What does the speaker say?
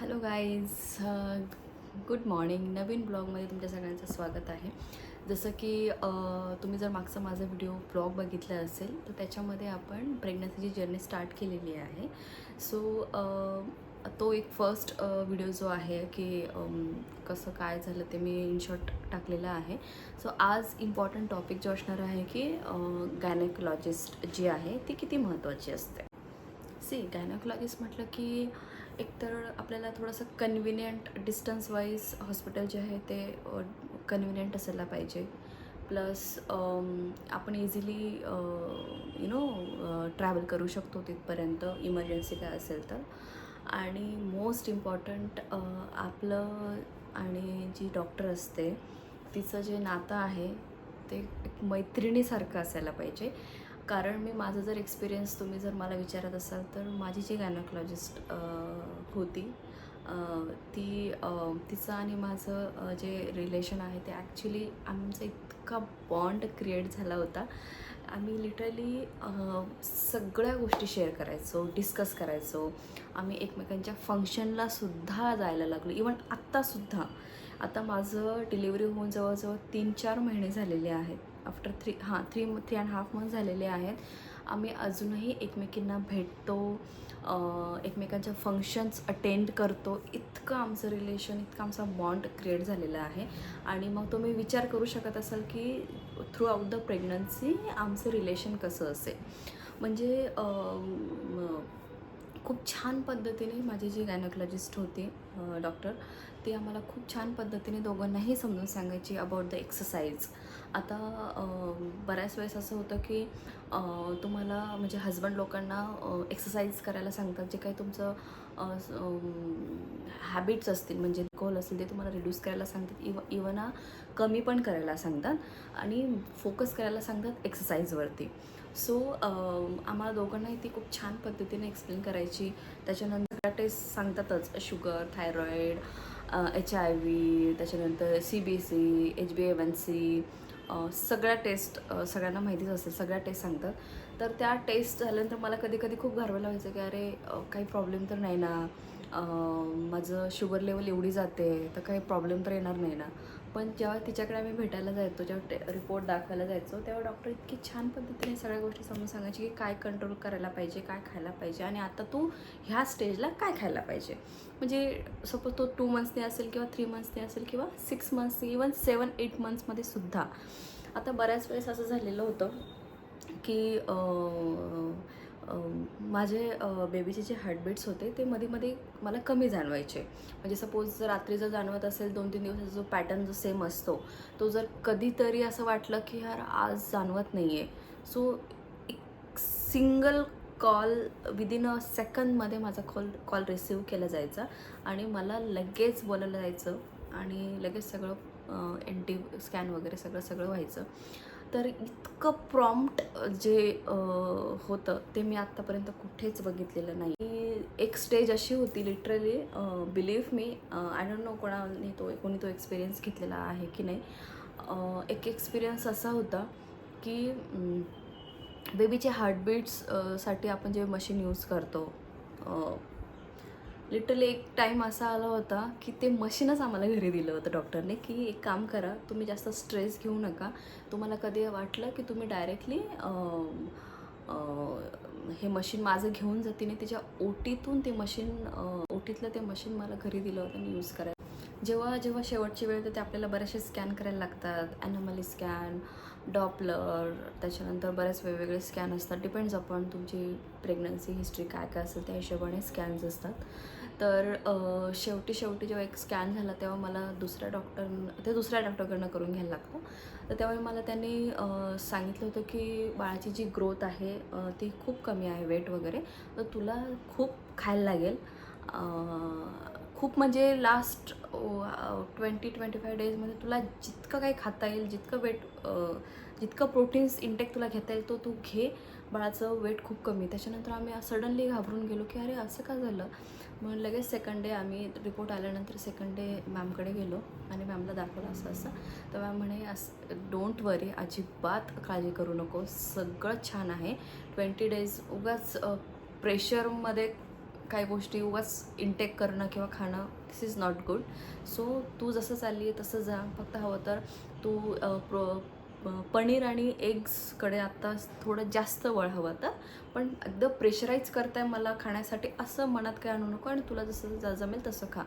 Hello guys good morning. नवीन ब्लॉगमध्ये तुमच्या सगळ्यांचं स्वागत आहे. जसं की तुम्ही जर मागचा माझा व्हिडिओ ब्लॉग बघितला असेल तर त्याच्यामध्ये आपण प्रेग्नन्सीची जर्नी स्टार्ट केलेली आहे. सो तो एक फर्स्ट व्हिडिओ जो आहे की कसं काय झालं ते मी इनशॉर्ट टाकलेलं आहे. सो आज इम्पॉर्टंट टॉपिक जो असणार आहे की गायनेकोलॉजिस्ट जी आहे ती किती महत्त्वाची असते. सी गायनेकोलॉजिस्ट म्हटलं की एकतर आपल्याला थोडंसं कन्व्हिनियंट डिस्टन्स वाईज हॉस्पिटल जे आहे ते कन्व्हिनियंट असायला पाहिजे. प्लस आपण इझिली यु नो ट्रॅव्हल करू शकतो तिथपर्यंत इमर्जन्सी काय असेल तर. आणि मोस्ट इम्पॉर्टंट आपलं आणि जी डॉक्टर असते तिचं जे नातं आहे ते एक मैत्रिणीसारखं असायला पाहिजे. कारण मी माझं जर एक्सपिरियन्स तुम्ही जर मला विचारत असाल तर माझी जी गायनॉकॉलॉजिस्ट होती ती तिचं आणि माझं जे रिलेशन आहे ते ॲक्च्युली आमचा इतका बॉन्ड क्रिएट झाला होता. आम्ही लिटरली सगळ्या गोष्टी शेअर करायचो डिस्कस करायचो. आम्ही एकमेकांच्या फंक्शनला सुद्धा जायला लागलो. इवन आत्तासुद्धा आता माझं डिलिव्हरी होऊन जवळजवळ तीन चार महिने झालेले आहेत. आफ्टर थ्री हां three three and half month झालेले आहेत. आम्ही अजूनही एकमेकींना भेटतो एकमेकांच्या फंक्शन्स अटेंड करतो. इतकं आमचं रिलेशन इतकं आमचा बॉन्ड क्रिएट झालेला आहे. आणि मग तुम्ही विचार करू शकत असाल की थ्रू आउट द प्रेग्नन्सी आमचं रिलेशन कसं असेल? म्हणजे खूप छान पद्धतीने माझी जी गायनोकॉलॉजिस्ट होती डॉक्टर ती आम्हाला खूप छान पद्धतीने दोघांनाही समजून सांगायची अबाउट द एक्सरसाइज आता बऱ्याच वेळेस असं होतं की तुम्हाला म्हणजे हजबंड लोकांना एक्सरसाइज करायला सांगतात जे काही तुमचं हॅबिट्स असतील म्हणजे गोल असेल ते तुम्हाला रिड्यूस करायला सांगतात इव इवन कमी पण करायला सांगतात आणि फोकस करायला सांगतात एक्सरसाइजवरती सो आम्हाला दोघांनाही ती खूप छान पद्धतीने एक्सप्लेन करायची. त्याच्यानंतर test सांगतातच sugar thyroid H I V त्याच्यानंतर C B C H B M N C सगळ्या टेस्ट सगळ्यांना माहितीच असेल सगळ्या टेस्ट सांगतात. तर त्या टेस्ट झाल्यानंतर मला कधी कधी खूप घारवायला व्हायचं की अरे काही प्रॉब्लेम तर नाही ना. माझं शुगर लेवल एवढी जाते तर काही प्रॉब्लेम तर येणार नाही ना. पण जेव्हा तिच्याकडे आम्ही भेटायला जायचो जेव्हा टे रिपोर्ट दाखवायला जायचो तेव्हा डॉक्टर इतकी छान पद्धतीने सगळ्या गोष्टी समजून सांगायची की काय कंट्रोल करायला पाहिजे काय खायला पाहिजे आणि आता तू ह्या स्टेजला काय खायला पाहिजे. म्हणजे सपोज तो टू मंथ्सने असेल किंवा थ्री मंथ्सने असेल किंवा six months even seven eight मंथ्समध्ये सुद्धा. आता बऱ्याच वेळेस असं झालेलं होतं की माझे बेबीचे जे हार्टबीट्स होते ते मध्ये मध्ये मला कमी जाणवायचे. म्हणजे सपोज जर रात्री जर जाणवत असेल दोन तीन दिवसाचा जो पॅटर्न जो सेम असतो तो जर कधीतरी असं वाटलं की यार आज जाणवत नाही आहे सो एक सिंगल कॉल विदिन अ सेकंदमध्ये माझा कॉल कॉल रिसीव केला जायचा आणि मला लगेच बोलायला जायचं आणि लगेच सगळं एन टी स्कॅन वगैरे सगळं सगळं व्हायचं. तर इतकं प्रॉम्प्ट जे होतं ते मी आत्तापर्यंत कुठेच बघितलेलं नाही. एक स्टेज अशी होती literally believe me I don't know कोणाने तो कोणी तो एक्सपिरियन्स घेतलेला आहे की नाही. एक एक्सपिरियन्स असा होता की बेबीचे हार्टबीट्ससाठी आपण जे मशीन यूज करतो लिटरली एक टाईम असा आला होता की ते मशीनच आम्हाला घरी दिलं होतं डॉक्टरने की एक काम करा तुम्ही जास्त स्ट्रेस घेऊ नका. तुम्हाला कधी वाटलं की तुम्ही डायरेक्टली हे मशीन माझं घेऊन जाते तिच्या त्याच्या ओटीतून ते मशीन ओटीतलं ते मशीन मला घरी दिलं होतं आणि यूज करायला. जेव्हा जेव्हा शेवटची वेळ येते ते आपल्याला बरेचसे स्कॅन करायला लागतात ॲनिमली स्कॅन डॉपलर त्याच्यानंतर बरेच वेगवेगळे स्कॅन असतात. डिपेंड्स अपॉन तुमची प्रेग्नन्सी हिस्ट्री काय काय असेल त्या हिशोबाने स्कॅन्स असतात. तर शेवटी शेवटी जेव्हा एक स्कॅन झाला तेव्हा मला दुसऱ्या डॉक्टर ते दुसऱ्या डॉक्टरकडनं करून घ्यायला लागतं. तर त्यावेळी मला त्यांनी सांगितलं होतं की बाळाची जी ग्रोथ आहे ती खूप कमी आहे वेट वगैरे. तर तुला खूप खायला लागेल. खूप म्हणजे लास्ट ट्वेंटी ट्वेंटी फाय डेजमध्ये तुला जितकं काही खाता येईल जितकं वेट जितकं प्रोटीन्स इंटेक तुला घेता येईल तो तू घे. बाळाचं वेट खूप कमी त्याच्यानंतर आम्ही सडनली घाबरून गेलो की अरे असं का झालं? मग लगेच सेकंड डे आम्ही रिपोर्ट आल्यानंतर सेकंड डे मॅमकडे गेलो आणि मॅमला दाखवलं असं असं. तर मॅम म्हणे असं डोंट वरी अजिबात काळजी करू नको. सगळं छान आहे. ट्वेंटी डेज उगाच प्रेशरमध्ये काही गोष्टी उगाच इंटेक करणं किंवा खाणं this is not good so तू जसं चालली आहे तसं जा. फक्त हवं तर तू प्रो पनीर आणि एग्सकडे आत्ता थोडं जास्त वळ हवं तर पण एकदम प्रेशराईज करताय मला खाण्यासाठी असं मनात काय आणू नको आणि तुला जसं जा जमेल तसं खा.